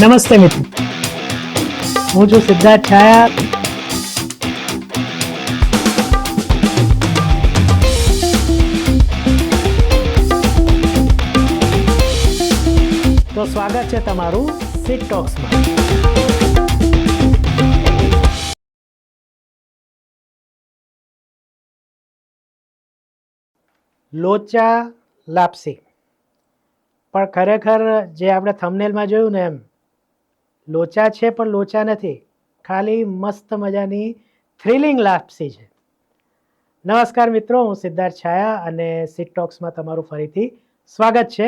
નમસ્તે મિત્રો. હું છું સિદ્ધાર્થ છાયા. તો સ્વાગત છે તમારું સિટ ટોક્સમાં લોચા લાપસી. પણ ખરેખર જે આપણે થંબનેલમાં જોયું ને એમ લોચા છે પણ લોચા નથી. ખાલી મસ્ત મજાની થ્રિલિંગ લાપસી છે. નમસ્કાર મિત્રો, હું સિદ્ધાર્થ છાયા અને સિટ ટોક્સમાં તમારું ફરીથી સ્વાગત છે.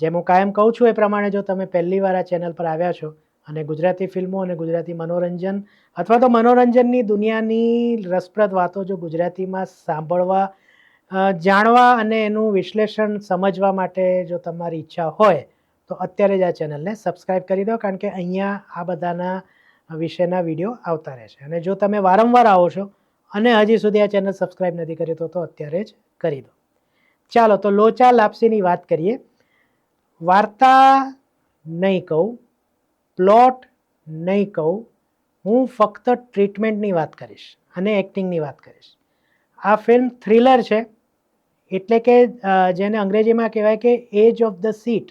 જેમ હું કાયમ કહું છું એ પ્રમાણે જો તમે પહેલી વાર આ ચેનલ પર આવ્યા છો અને ગુજરાતી ફિલ્મો અને ગુજરાતી મનોરંજન અથવા તો મનોરંજનની દુનિયાની રસપ્રદ વાતો જો ગુજરાતીમાં સાંભળવા જાણવા અને એનું વિશ્લેષણ સમજવા માટે જો તમારી ઈચ્છા હોય તો અત્યારે જ આ ચેનલને સબસ્ક્રાઈબ કરી દો, કારણ કે અહીંયા આ બધાના વિશેના વીડિયો આવતા રહેશે. અને જો તમે વારંવાર આવો છો અને હજી સુધી આ ચેનલ સબસ્ક્રાઈબ નથી કરી તો અત્યારે જ કરી દો. ચાલો, તો લોચા લાપસીની વાત કરીએ. વાર્તા નહીં કહું, પ્લોટ નહીં કહું, હું ફક્ત ટ્રીટમેન્ટની વાત કરીશ અને એક્ટિંગની વાત કરીશ. આ ફિલ્મ થ્રિલર છે, એટલે કે જેને અંગ્રેજીમાં કહેવાય કે એજ ઓફ ધ સીટ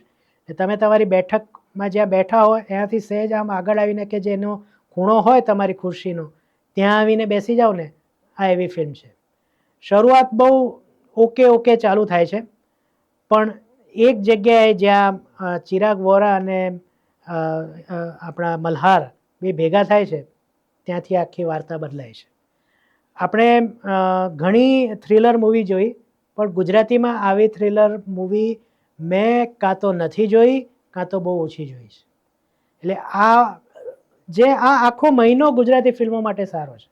તમે તમારી બેઠકમાં જ્યાં બેઠા હોય એનાથી સહેજ આમ આગળ આવીને કે જેનો ખૂણો હોય તમારી ખુરશીનો, ત્યાં આવીને બેસી જાઓ ને, આ એવી ફિલ્મ છે. શરૂઆત બહુ ઓકે ઓકે ચાલુ થાય છે, પણ એક જગ્યાએ જ્યાં ચિરાગ વોરા અને આપણા મલ્હાર બે ભેગા થાય છે, ત્યાંથી આખી વાર્તા બદલાય છે. આપણે ઘણી થ્રિલર મૂવી જોઈ, પણ ગુજરાતીમાં આવી થ્રિલર મૂવી મેં કાં તો નથી જોઈ, કાં તો બહુ ઓછી જોઈ છે. એટલે આ, જે આ આખો મહિનો ગુજરાતી ફિલ્મો માટે સારો છે.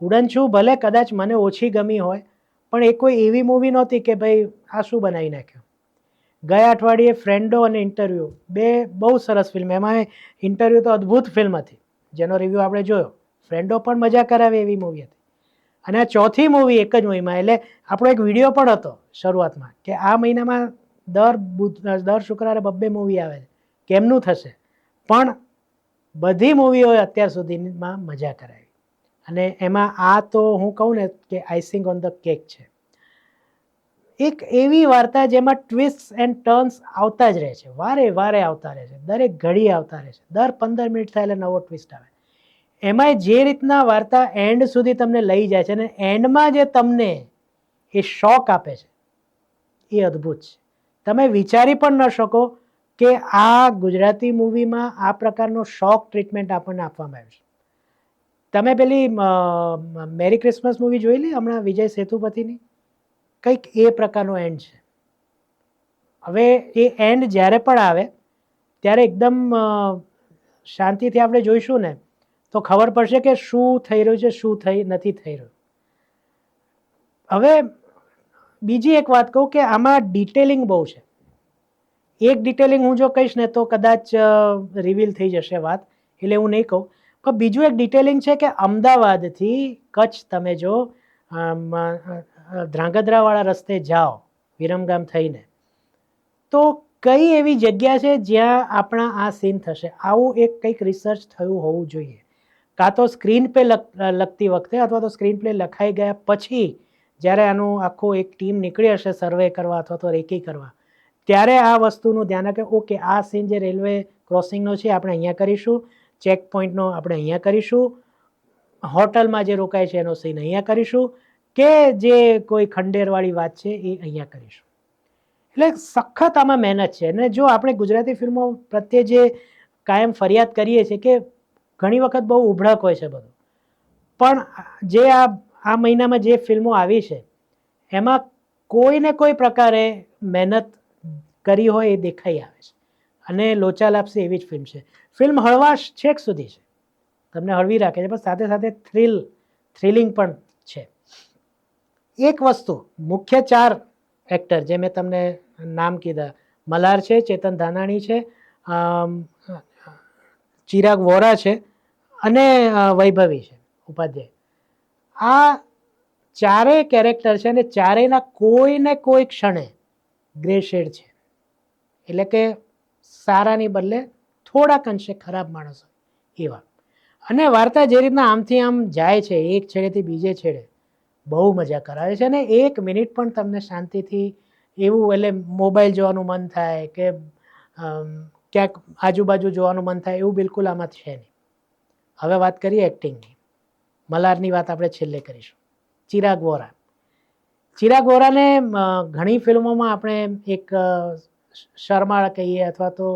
ઉડન છું, ભલે કદાચ મને ઓછી ગમી હોય, પણ એ કોઈ એવી મૂવી નહોતી કે ભાઈ આ શું બનાવી નાખ્યું. ગયા અઠવાડિયે ફ્રેન્ડો અને ઇન્ટરવ્યૂ બે બહુ સરસ ફિલ્મ એમાં ઇન્ટરવ્યૂ તો અદ્ભુત ફિલ્મ હતી. જેનો રિવ્યૂ આપણે જોયો. ફ્રેન્ડો પણ મજા કરાવે એવી મૂવી હતી. અને આ ચોથી મૂવી એક જ મૂવીમાં એટલે આપણો એક વીડિયો પણ હતો શરૂઆતમાં, કે આ મહિનામાં દર બુધ દર શુક્રવારે બબ્બે મૂવી આવે છે. કેમનું થશે? પણ બધી મૂવીઓએ અત્યાર સુધીમાં મજા કરાવી. અને એમાં આ તો હું કહું ને કે આઈસિંગ ઓન ધ કેક છે. એક એવી વાર્તા જેમાં ટ્વિસ્ટ એન્ડ ટર્ન્સ આવતા જ રહે છે. વારે વારે આવતા રહે છે. દરેક ઘડી આવતા રહે છે. દર પંદર મિનિટ થાય એટલે નવો ટ્વિસ્ટ આવે. એમાંય જે રીતના વાર્તા એન્ડ સુધી તમને લઈ જાય છે અને એન્ડમાં જે તમને એ શોક આપે છે, એ અદ્ભુત છે. તમે વિચારી પણ ન શકો કે આ ગુજરાતી મૂવીમાં આ પ્રકારનો શોક ટ્રીટમેન્ટ આપણને આપવામાં આવ્યું છે. તમે પેલી મેરી ક્રિસમસ મૂવી જોઈ લી હમણાં વિજય સેતુપતિની? કંઈક એ પ્રકારનો એન્ડ છે. હવે એ એન્ડ જ્યારે પણ આવે, ત્યારે એકદમ શાંતિથી આપણે જોઈશું ને, તો ખબર પડશે કે શું થઈ રહ્યું છે, શું થઈ, નથી થઈ રહ્યું. હવે બીજી એક વાત કહું કે આમાં ડિટેલિંગ બહુ છે. એક ડિટેલિંગ હું જો કહીશ ને તો કદાચ રિવીલ થઈ જશે વાત, એટલે હું નહીં કહું. પણ બીજું એક ડિટેલિંગ છે કે અમદાવાદથી કચ્છ તમે જો ધ્રાંગધ્રાવાળા રસ્તે જાઓ, વિરમગામ થઈને, તો કઈ એવી જગ્યા છે જ્યાં આપણા આ સીન થશે? આવું એક કંઈક રિસર્ચ થયું હોવું જોઈએ. કાં તો સ્ક્રીન પે લખતી વખતે અથવા તો સ્ક્રીન પ્લે લખાઈ ગયા પછી જ્યારે આનું આખું એક ટીમ નીકળી હશે સર્વે કરવા અથવા તો રેકી કરવા, ત્યારે આ વસ્તુનું ધ્યાન રાખે. ઓકે, આ સીન જે રેલવે ક્રોસિંગનો છે, આપણે અહીંયા કરીશું. ચેક પોઈન્ટનો આપણે અહીંયા કરીશું. હોટલમાં જે રોકાય છે, એનો સીન અહીંયા કરીશું. કે જે કોઈ ખંડેરવાળી વાત છે, એ અહીંયા કરીશું. એટલે સખત આમાં મહેનત છે. અને જો આપણે ગુજરાતી ફિલ્મો પ્રત્યે જે કાયમ ફરિયાદ કરીએ છીએ કે ઘણી વખત બહુ ઉભળક હોય છે બધું. પણ જે આ આ મહિનામાં જે ફિલ્મો આવી છે, એમાં કોઈ ને કોઈ પ્રકારે મહેનત કરી હોય એ દેખાઈ આવે છે. અને લોચા લાપસી એવી જ ફિલ્મ છે. ફિલ્મ હળવાશ છેક સુધી છે. તમને હળવી રાખે છે, પણ સાથે સાથે થ્રિલ, થ્રિલિંગ પણ છે. એક વસ્તુ, મુખ્ય ચાર એક્ટર, જે મેં તમને નામ કીધા, મલાર છે, ચેતન ધાનાણી છે ચિરાગ વોરા છે, અને વૈભવી છે, ઉપાધ્યાય. આ ચારેય કેરેક્ટર છે અને ચારેયના કોઈ ને કોઈ ક્ષણે ગ્રે શેડ છે. એટલે કે સારાની બદલે થોડાક અંશે ખરાબ માણસો એવા. અને વાર્તા જે રીતના આમથી આમ જાય છે, એક છેડેથી બીજે છેડે, બહુ મજા કરાવે છે અને એક મિનિટ પણ તમને શાંતિથી એવું એટલે મોબાઈલ જોવાનું મન થાય કે ક્યાંક આજુબાજુ જોવાનું મન થાય એવું બિલકુલ આમાં છે નહીં. હવે વાત કરીએ એક્ટિંગની મલારની વાત આપણે છેલ્લે કરીશું. ચિરાગ વોરા. ચિરાગ વોરાને ઘણી ફિલ્મોમાં આપણે એક શરમાળ કહીએ અથવા તો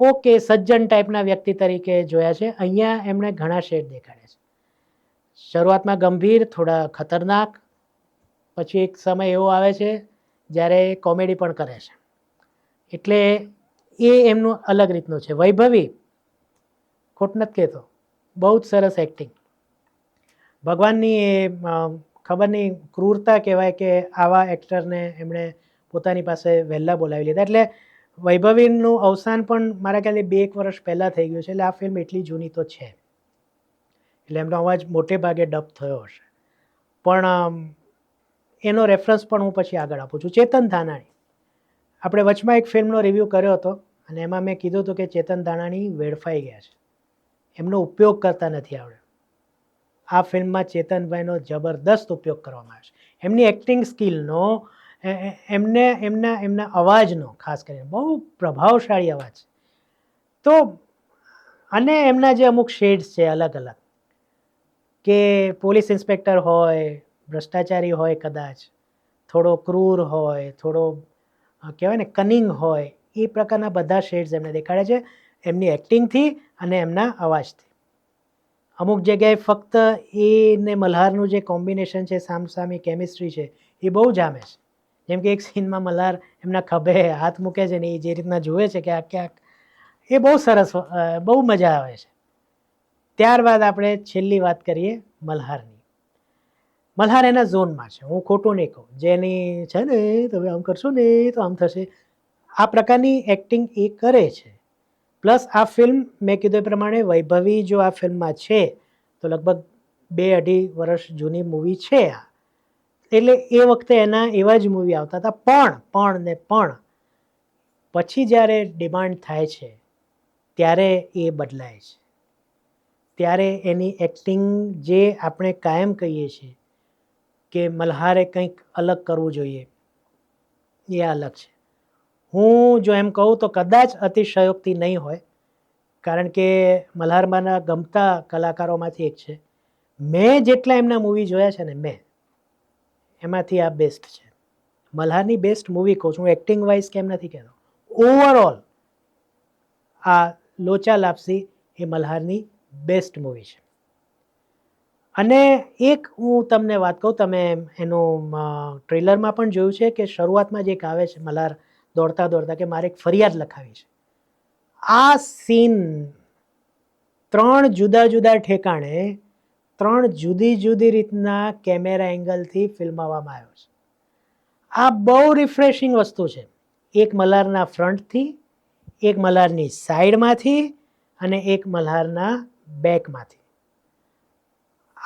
ઓકે સજ્જન ટાઈપના વ્યક્તિ તરીકે જોયા છે. અહીંયા એમણે ઘણા શેડ દેખાડ્યા છે. શરૂઆતમાં ગંભીર, થોડા ખતરનાક, પછી એક સમય એવો આવે છે જ્યારે કોમેડી પણ કરે છે. એટલે એ એમનું અલગ રીતનું છે. વૈભવી, ખોટ નથી કહેતો, બહુ જ સરસ એક્ટિંગ ભગવાનની એ ખબર નહીં ક્રૂરતા કહેવાય કે આવા એક્ટરને એમણે પોતાની પાસે વહેલા બોલાવી લીધા. એટલે વૈભવીનું અવસાન પણ મારા ખ્યાલે બે એક વર્ષ પહેલાં થઈ ગયું છે. એટલે આ ફિલ્મ એટલી જૂની તો છે. એટલે એમનો અવાજ મોટે ભાગે ડબ થયો હશે. પણ એનો રેફરન્સ પણ હું પછી આગળ આપું છું. ચેતન ધાનાણી. આપણે વચમાં એક ફિલ્મનો રિવ્યૂ કર્યો હતો અને એમાં મેં કીધું હતું કે ચેતન ધાનાણી વેડફાઈ ગયા છે. એમનો ઉપયોગ કરતા નથી આવડ્યો આ ફિલ્મમાં ચેતનભાઈનો જબરદસ્ત ઉપયોગ કરવામાં આવ્યો છે. એમની એક્ટિંગ સ્કિલનો એમને, એમના એમના અવાજનો, ખાસ કરીને, બહુ પ્રભાવશાળી અવાજ છે. તો, અને એમના જે અમુક શેડ્સ છે અલગ અલગ, કે પોલીસ ઇન્સ્પેક્ટર હોય, ભ્રષ્ટાચારી હોય કદાચ, થોડો ક્રૂર હોય, થોડો કહેવાય ને કનિંગ હોય, એ પ્રકારના બધા શેડ્સ એમને દેખાડે છે. એમની એક્ટિંગથી અને એમના અવાજથી. અમુક જગ્યાએ ફક્ત એ ને મલ્હારનું જે કોમ્બિનેશન છે, સામસામી કેમિસ્ટ્રી છે, એ બહુ જામે છે. જેમ કે એક સીનમાં મલ્હાર એમના ખભે હાથ મૂકે છે ને એ જે રીતના જુએ છે કે આ ક્યાંક, એ બહુ સરસ બહુ મજા આવે છે. ત્યારબાદ આપણે છેલ્લી વાત કરીએ મલ્હારની. મલ્હાર એના ઝોનમાં છે, હું ખોટું નહીં કહું. જેની છે ને, તમે આમ કરશો ને તો આમ થશે. આ પ્રકારની એક્ટિંગ એ કરે છે. પ્લસ આ ફિલ્મ મેં કીધું એ પ્રમાણે વૈભવી જો આ ફિલ્મમાં છે, તો લગભગ બે અઢી વર્ષ જૂની મૂવી છે આ. એટલે એ વખતે એના એવા જ મૂવી આવતા હતા, પણ પણ ને પણ. પછી જ્યારે ડિમાન્ડ થાય છે, ત્યારે એ બદલાય છે. ત્યારે એની એક્ટિંગ જે આપણે કાયમ કહીએ છીએ કે મલ્હારે કંઈક અલગ કરવું જોઈએ, એ અલગ છે. હું જો એમ કહું તો કદાચ અતિશયોક્તિ નહીં હોય, કારણ કે મલ્હારમાંના ગમતા કલાકારોમાંથી એક છે. મેં જેટલા એમના મૂવી જોયા છે ને મેં, એમાંથી આ બેસ્ટ છે. મલ્હારની બેસ્ટ મૂવી કહું છું, હું એક્ટિંગ વાઇઝ કેમ નથી કહેતો. ઓવરઓલ આ લોચા લાપસી એ મલ્હારની બેસ્ટ મૂવી છે. અને એક હું તમને વાત કહું, તમે એનું ટ્રેલરમાં પણ જોયું છે કે શરૂઆતમાં જે એક આવે છે મલ્હાર દોડતા દોડતા કે મારે એક ફરિયાદ લખાવી છે. આ સીન ત્રણ જુદા જુદા ઠેકાણે ત્રણ જુદી જુદી રીતના કેમેરા એંગલથી ફિલ્માવવામાં આવ્યો છે. આ બહુ રિફ્રેશિંગ વસ્તુ છે. એક મલ્હારના ફ્રન્ટથી, એક મલ્હારની સાઈડમાંથી અને એક મલ્હારના બેકમાંથી.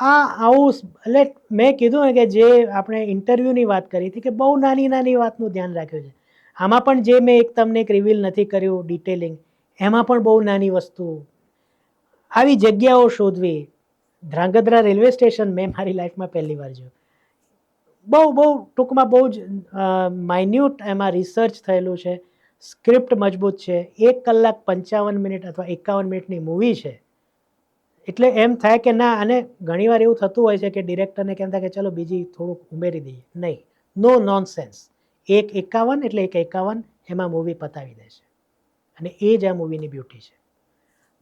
આ આવું એટલે મેં કીધું ને કે જે આપણે ઇન્ટરવ્યૂની વાત કરી હતી કે બહુ નાની નાની વાતનું ધ્યાન રાખ્યું છે. આમાં પણ જે મેં એક તમને એક રિવીલ નથી કર્યું ડિટેલિંગ એમાં પણ બહુ નાની વસ્તુ. આવી જગ્યાઓ શોધવી. ધ્રાંગધ્રા રેલવે સ્ટેશન મેં મારી લાઈફમાં પહેલી વાર જોયું. બહુ બહુ, ટૂંકમાં બહુ જ માઇન્યુટ એમાં રિસર્ચ થયેલું છે. સ્ક્રિપ્ટ મજબૂત છે. એક કલાક પંચાવન મિનિટ અથવા એકાવન મિનિટની મૂવી છે. એટલે એમ થાય કે ના, અને ઘણીવાર એવું થતું હોય છે કે ડિરેક્ટરને થાય કે ચલો બીજી થોડુંક ઉમેરી દઈએ. નહીં. નો નોન સેન્સ એક એકાવન એટલે એક એકાવન એમાં મૂવી પતાવી દે છે. અને એ જ આ મૂવીની બ્યુટી છે.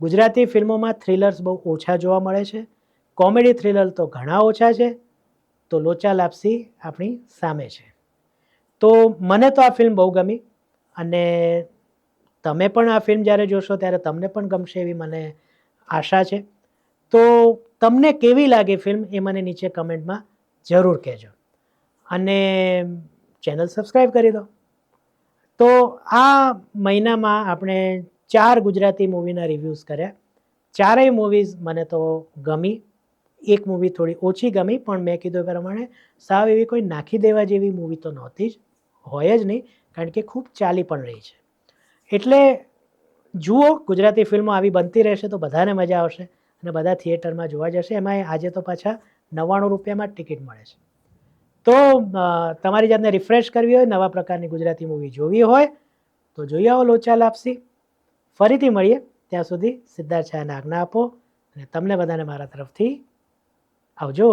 ગુજરાતી ફિલ્મોમાં થ્રિલર્સ બહુ ઓછા જોવા મળે છે. કોમેડી થ્રિલર તો ઘણા ઓછા છે. તો લોચા લાપસી આપણી સામે છે. તો મને તો આ ફિલ્મ બહુ ગમી. અને તમે પણ આ ફિલ્મ જ્યારે જોશો ત્યારે તમને પણ ગમશે એવી મને આશા છે. તો તમને કેવી લાગે ફિલ્મ એ મને નીચે કમેન્ટમાં જરૂર કહેજો. અને ચેનલ સબસ્ક્રાઈબ કરી દો. તો આ મહિનામાં આપણે ચાર ગુજરાતી મૂવીના રિવ્યૂઝ કર્યા. ચારેય મૂવીઝ મને તો ગમી. એક મૂવી થોડી ઓછી ગમી, પણ મેં કીધું એ પ્રમાણે સાવ એવી કોઈ નાખી દેવા જેવી મૂવી તો નહોતી જ, હોય જ નહીં, કારણ કે ખૂબ ચાલી પણ રહી છે. એટલે જુઓ, ગુજરાતી ફિલ્મો આવી બનતી રહેશે તો બધાને મજા આવશે અને બધા થિયેટરમાં જોવા જશે. એમાં આજે તો પાછા નવ્વાણું રૂપિયામાં ટિકિટ મળે છે. તો તમારી જાતને રિફ્રેશ કરવી હોય, નવા પ્રકારની ગુજરાતી મૂવી જોવી હોય, તો જોઈ આવો લોચા લાપસી. ફરીથી મળીએ ત્યાં સુધી સિદ્ધાર્થ છાયાને આજ્ઞા આપો અને તમને બધાને મારા તરફથી આવજો.